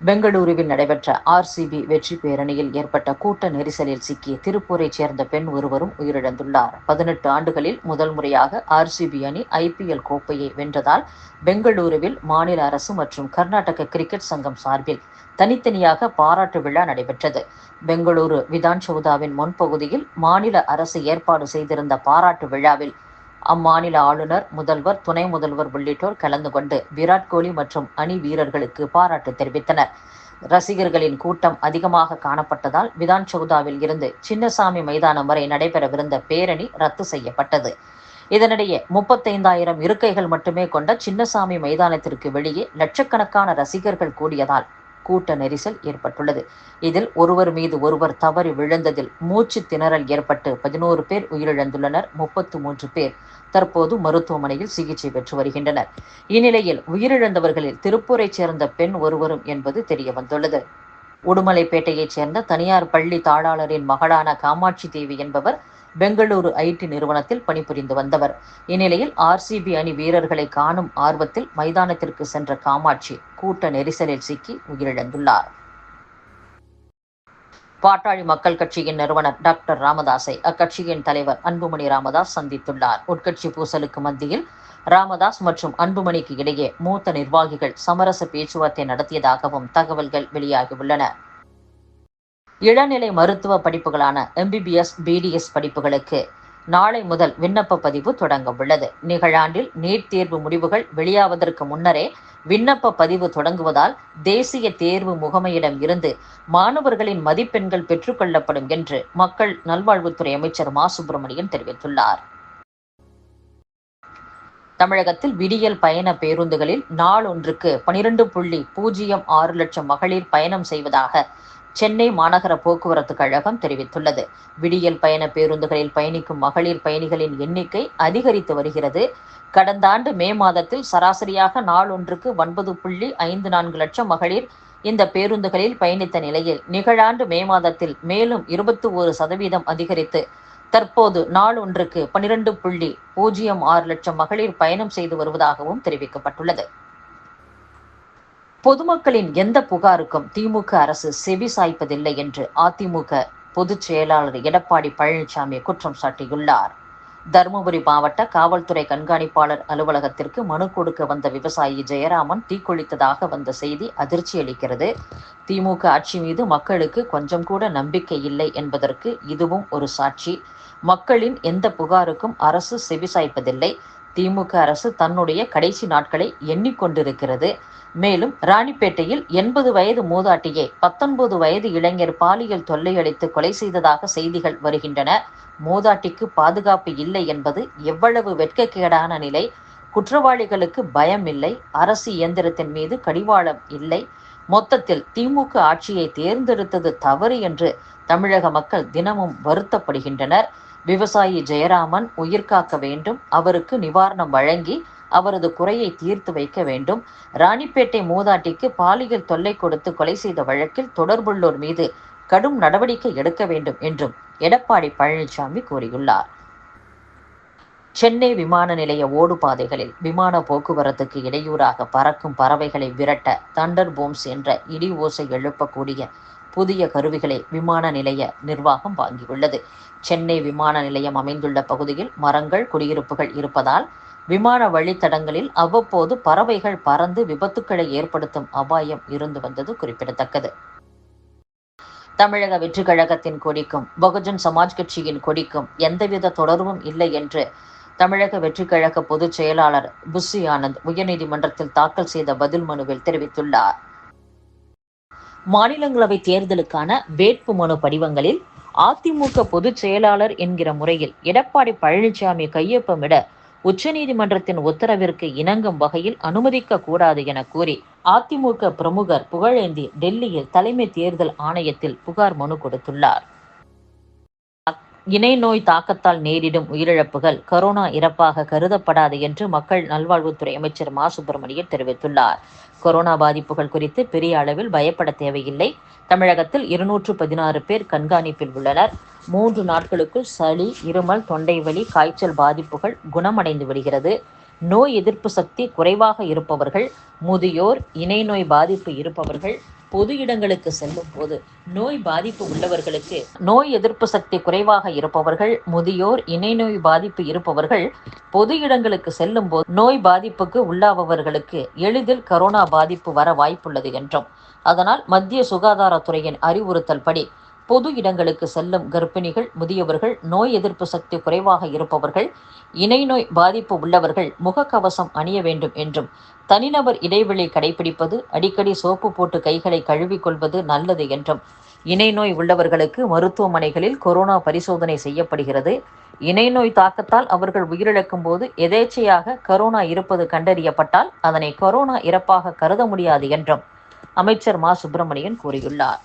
பெங்களூருவில் நடைபெற்ற ஆர்சிபி வெற்றி பேரணியில் ஏற்பட்ட கூட்ட நெரிசலில் சிக்கிய திருப்பூரைச் சேர்ந்த பெண் ஒருவரும் உயிரிழந்துள்ளார். பதினெட்டு ஆண்டுகளில் முதல் முறையாக ஆர்சிபி அணி ஐபிஎல் கோப்பையை வென்றதால் பெங்களூருவில் மாநில அரசு மற்றும் கர்நாடக கிரிக்கெட் சங்கம் சார்பில் தனித்தனியாக பாராட்டு விழா நடைபெற்றது. பெங்களூரு விதான் சௌதாவின் முன்பகுதியில் மாநில அரசு ஏற்பாடு செய்திருந்த பாராட்டு விழாவில் அம்மாநில ஆளுநர் முதல்வர் துணை முதல்வர் உள்ளிட்டோர் கலந்து கொண்டு விராட் கோலி மற்றும் அணி வீரர்களுக்கு பாராட்டு தெரிவித்தனர். ரசிகர்களின் கூட்டம் அதிகமாக காணப்பட்டதால் விதான் சௌதாவில் இருந்து சின்னசாமி மைதானம் வரை நடைபெறவிருந்த பேரணி ரத்து செய்யப்பட்டது. இதனிடையே முப்பத்தைந்தாயிரம் இருக்கைகள் மட்டுமே கொண்ட சின்னசாமி மைதானத்திற்கு வெளியே லட்சக்கணக்கான ரசிகர்கள் கூடியதால் கூட்ட நெரிசல் ஏற்பட்டுள்ளது. இதில் ஒருவர் மீது ஒருவர் தவறி விழுந்ததில் மூச்சு திணறல் ஏற்பட்டு பதினோரு பேர் உயிரிழந்துள்ளனர் முப்பத்து மூன்று பேர் தற்போது மருத்துவமனையில் சிகிச்சை பெற்று வருகின்றனர். இந்நிலையில் உயிரிழந்தவர்களில் திருப்பூரைச் சேர்ந்த பெண் ஒருவரும் என்பது தெரிய வந்துள்ளது உடுமலைப்பேட்டையைச் சேர்ந்த தனியார் பள்ளி தாளாளரின் மகளான காமாட்சி தேவி என்பவர் பெங்களூரு ஐடி நிறுவனத்தில் பணிபுரிந்து வந்தவர். இந்நிலையில் ஆர்சிபி அணி வீரர்களை காணும் ஆர்வத்தில் மைதானத்திற்கு சென்ற காமாட்சி கூட்ட நெரிசலில் சிக்கி உயிரிழந்துள்ளார். பாட்டாளி மக்கள் கட்சியின் நிறுவனர் டாக்டர் ராமதாஸை அக்கட்சியின் தலைவர் அன்புமணி ராமதாஸ் சந்தித்துள்ளார். உட்கட்சி பூசலுக்கு மத்தியில் ராமதாஸ் மற்றும் அன்புமணிக்கு இடையே மூத்த நிர்வாகிகள் சமரச பேச்சுவார்த்தை நடத்தியதாகவும் தகவல்கள் வெளியாகியுள்ளன. இளநிலை மருத்துவ படிப்புகளான எம்பிபிஎஸ் பிடிஎஸ் படிப்புகளுக்கு நாளை முதல் விண்ணப்ப பதிவு தொடங்க உள்ளது நிகழாண்டில் நீட் தேர்வு முடிவுகள் வெளியாவதற்கு முன்னரே விண்ணப்ப பதிவு தொடங்குவதால் தேசிய தேர்வு முகமையிடம் இருந்து மாணவர்களின் மதிப்பெண்கள் பெற்றுக்கொள்ளப்படும் என்று மக்கள் நல்வாழ்வுத்துறை அமைச்சர் மா. சுப்பிரமணியன் தெரிவித்துள்ளார். தமிழகத்தில் விடியல் பயண பேருந்துகளில் நாள் ஒன்றுக்கு பனிரெண்டு புள்ளி பூஜ்ஜியம் ஆறு லட்சம் மகளிர் பயணம் செய்வதாக சென்னை மாநகர போக்குவரத்து கழகம் தெரிவித்துள்ளது. விடியல் பயண பேருந்துகளில் பயணிக்கும் மகளிர் பயணிகளின் எண்ணிக்கை அதிகரித்து வருகிறது. கடந்த ஆண்டு மே மாதத்தில் சராசரியாக நாளொன்றுக்கு ஒன்பது புள்ளி ஐந்து நான்கு லட்சம் மகளிர் இந்த பேருந்துகளில் பயணித்த நிலையில் நிகழாண்டு மே மாதத்தில் மேலும் இருபத்தி ஒரு சதவீதம் அதிகரித்து தற்போது நாள் ஒன்றுக்கு பனிரெண்டு புள்ளி பூஜ்ஜியம் ஆறு லட்சம் மகளிர் பயணம் செய்து வருவதாகவும் தெரிவிக்கப்பட்டுள்ளது. பொதுமக்களின் எந்த புகாருக்கும் திமுக அரசு செவி சாய்ப்பதில்லை என்று அதிமுக பொதுச் செயலாளர் எடப்பாடி பழனிசாமி குற்றம் சாட்டியுள்ளார். தருமபுரி மாவட்ட காவல்துறை கண்காணிப்பாளர் அலுவலகத்திற்கு மனு கொடுக்க வந்த விவசாயி ஜெயராமன் தீக்குளித்ததாக வந்த செய்தி அதிர்ச்சி அளிக்கிறது. திமுக ஆட்சி மீது மக்களுக்கு கொஞ்சம் கூட நம்பிக்கை இல்லை என்பதற்கு இதுவும் ஒரு சாட்சி. மக்களின் எந்த புகாருக்கும் அரசு செவிசாய்ப்பதில்லை திமுக அரசு தன்னுடைய கடைசி நாட்களை எண்ணிக்கொண்டிருக்கிறது. மேலும் ராணிப்பேட்டையில் எண்பது வயது மூதாட்டியை பத்தொன்பது வயது இளைஞர் பாலியல் தொல்லையளித்து கொலை செய்ததாக செய்திகள் வருகின்றன. மூதாட்டிக்கு பாதுகாப்பு இல்லை என்பது எவ்வளவு வெட்கக்கேடான நிலை. குற்றவாளிகளுக்கு பயம் இல்லை. அரசு இயந்திரத்தின் மீது கடிவாளம் இல்லை. மொத்தத்தில் திமுக ஆட்சியை தேர்ந்தெடுத்தது தவறு என்று தமிழக மக்கள் தினமும் வருத்தப்படுகின்றனர். விவசாயி ஜெயராமன் உயிர் காக்க வேண்டும் அவருக்கு நிவாரணம் வழங்கி அவரது குறையை தீர்த்து வைக்க வேண்டும். ராணிப்பேட்டை மூதாட்டிக்கு பாலியல் தொல்லை கொடுத்து கொலை செய்த வழக்கில் தொடர்புள்ளோர் மீது கடும் நடவடிக்கை எடுக்க வேண்டும் என்றும் எடப்பாடி பழனிசாமி கூறியுள்ளார். சென்னை விமான நிலைய ஓடுபாதைகளில் விமான போக்குவரத்துக்கு இடையூறாக பறக்கும் பறவைகளை விரட்ட தண்டர் போம்ஸ் என்ற இடி ஓசை எழுப்பக்கூடிய புதிய கருவிகளை விமான நிலைய நிர்வாகம் வாங்கியுள்ளது. சென்னை விமான நிலையம் அமைந்துள்ள பகுதியில் மரங்கள் குடியிருப்புகள் இருப்பதால் விமான வழித்தடங்களில் அவ்வப்போது பறவைகள் பறந்து விபத்துக்களை ஏற்படுத்தும் அபாயம் இருந்து வந்தது குறிப்பிடத்தக்கது. தமிழக வெற்றி கழகத்தின் கொடிக்கும் பகுஜன் சமாஜ் கட்சியின் கொடிக்கும் எந்தவித தொடர்பும் இல்லை என்று தமிழக வெற்றி கழக பொதுச் செயலாளர் புஷி ஆனந்த் உயர்நீதிமன்றத்தில் தாக்கல் செய்த பதில் மனுவில் தெரிவித்துள்ளார். மாநிலங்களவை தேர்தலுக்கான வேட்பு மனு படிவங்களில் அதிமுக பொதுச் செயலாளர் என்கிற முறையில் எடப்பாடி பழனிசாமி கையொப்பமிட உச்சநீதிமன்றத்தின் உத்தரவிற்கு இணங்கும் வகையில் அனுமதிக்க கூடாது என கூறி அதிமுக பிரமுகர் புகழேந்தி டெல்லியில் தலைமை தேர்தல் ஆணையத்தில் புகார் மனு கொடுத்துள்ளார். இணை நோய் தாக்கத்தால் நேரிடும் உயிரிழப்புகள் கரோனா இறப்பாக கருதப்படாது என்று மக்கள் நல்வாழ்வுத்துறை அமைச்சர் மா. சுப்பிரமணியன் தெரிவித்துள்ளார். கொரோனா பாதிப்புகள் குறித்து பெரிய அளவில் பயப்பட தேவையில்லை. தமிழகத்தில் இருநூற்று பதினாறு பேர் கண்காணிப்பில் உள்ளனர். மூன்று நாட்களுக்குள் சளி இருமல் தொண்டை வலி காய்ச்சல் பாதிப்புகள் குணமடைந்து விடுகிறது. நோய் எதிர்ப்பு சக்தி குறைவாக இருப்பவர்கள் முதியோர் இணை நோய் பாதிப்பு இருப்பவர்கள் பொது இடங்களுக்கு செல்லும் போது நோய் பாதிப்பு உள்ளவர்களுக்கு நோய் எதிர்ப்பு சக்தி குறைவாக இருப்பவர்கள் முதியோர் இணை நோய் பாதிப்பு இருப்பவர்கள் பொது இடங்களுக்கு செல்லும் போது நோய் பாதிப்புக்கு உள்ளாபவர்களுக்கு எளிதில் கரோனா பாதிப்பு வர வாய்ப்புள்ளது என்றும் அதனால் மத்திய சுகாதாரத்துறையின் அறிவுறுத்தல் படி பொது இடங்களுக்கு செல்லும் கர்ப்பிணிகள் முதியவர்கள் நோய் எதிர்ப்பு சக்தி குறைவாக இருப்பவர்கள் இணை நோய் பாதிப்பு உள்ளவர்கள் முகக்கவசம் அணிய வேண்டும் என்றும் தனிநபர் இடைவெளி கடைபிடிப்பது அடிக்கடி சோப்பு போட்டு கைகளை கழுவிக்கொள்வது நல்லது என்றும் இணை நோய் உள்ளவர்களுக்கு மருத்துவமனைகளில் கொரோனா பரிசோதனை செய்யப்படுகிறது. இணை நோய் தாக்கத்தால் அவர்கள் உயிரிழக்கும் போது எதேச்சையாக கரோனா இருப்பது கண்டறியப்பட்டால் அதனை கொரோனா இறப்பாக கருத முடியாது என்றும் அமைச்சர் மா. சுப்பிரமணியன் கூறியுள்ளார்.